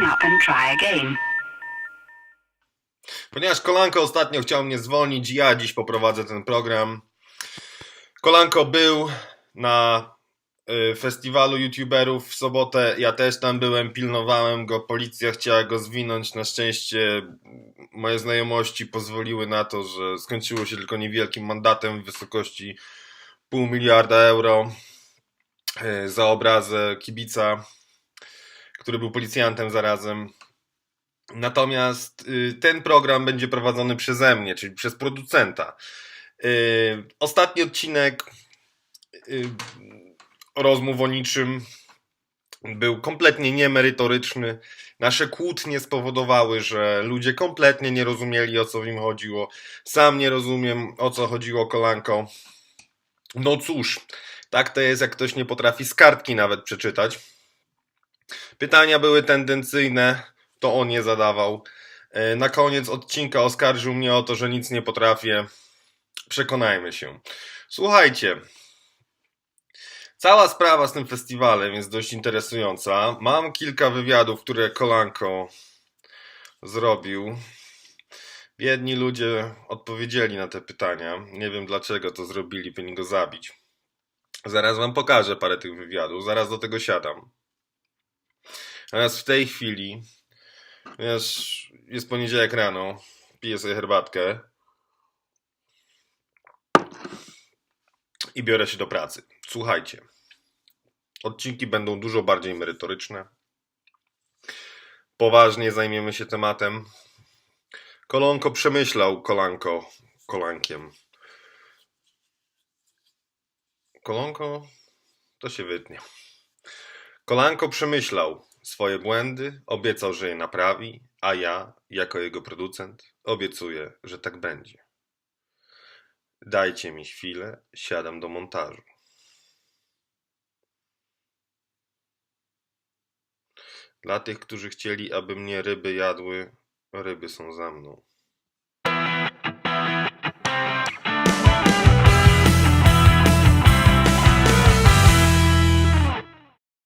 hang up and try again. Ponieważ Kolanko ostatnio chciał mnie zwolnić, ja dziś poprowadzę ten program. Kolanko był na y, festiwalu youtuberów w sobotę. Ja też tam byłem, pilnowałem go. Policja chciała go zwinąć. Na szczęście moje znajomości pozwoliły na to, że skończyło się tylko niewielkim mandatem w wysokości pół miliarda euro y, za obrazę kibica, który był policjantem zarazem. Natomiast y, ten program będzie prowadzony przeze mnie, czyli przez producenta. Y, Ostatni odcinek y, rozmów o niczym był kompletnie niemerytoryczny. Nasze kłótnie spowodowały, że ludzie kompletnie nie rozumieli o co w nim chodziło. Sam nie rozumiem o co chodziło kolanko. No cóż, tak to jest, jak ktoś nie potrafi z kartki nawet przeczytać. Pytania były tendencyjne, to on je zadawał. E, Na koniec odcinka oskarżył mnie o to, że nic nie potrafię. Przekonajmy się. Słuchajcie. Cała sprawa z tym festiwalem jest dość interesująca. Mam kilka wywiadów, które Kolanko zrobił. Biedni ludzie odpowiedzieli na te pytania. Nie wiem dlaczego to zrobili, powinni go zabić. Zaraz wam pokażę parę tych wywiadów, zaraz do tego siadam. Natomiast w tej chwili, ponieważ jest poniedziałek rano, piję sobie herbatkę i biorę się do pracy. Słuchajcie, odcinki będą dużo bardziej merytoryczne. Poważnie zajmiemy się tematem. Kolonko przemyślał kolanko kolankiem. Kolonko to się wytnie. Kolanko przemyślał swoje błędy, obiecał, że je naprawi, a ja, jako jego producent, obiecuję, że tak będzie. Dajcie mi chwilę, siadam do montażu. Dla tych, którzy chcieli, aby mnie ryby jadły, ryby są za mną.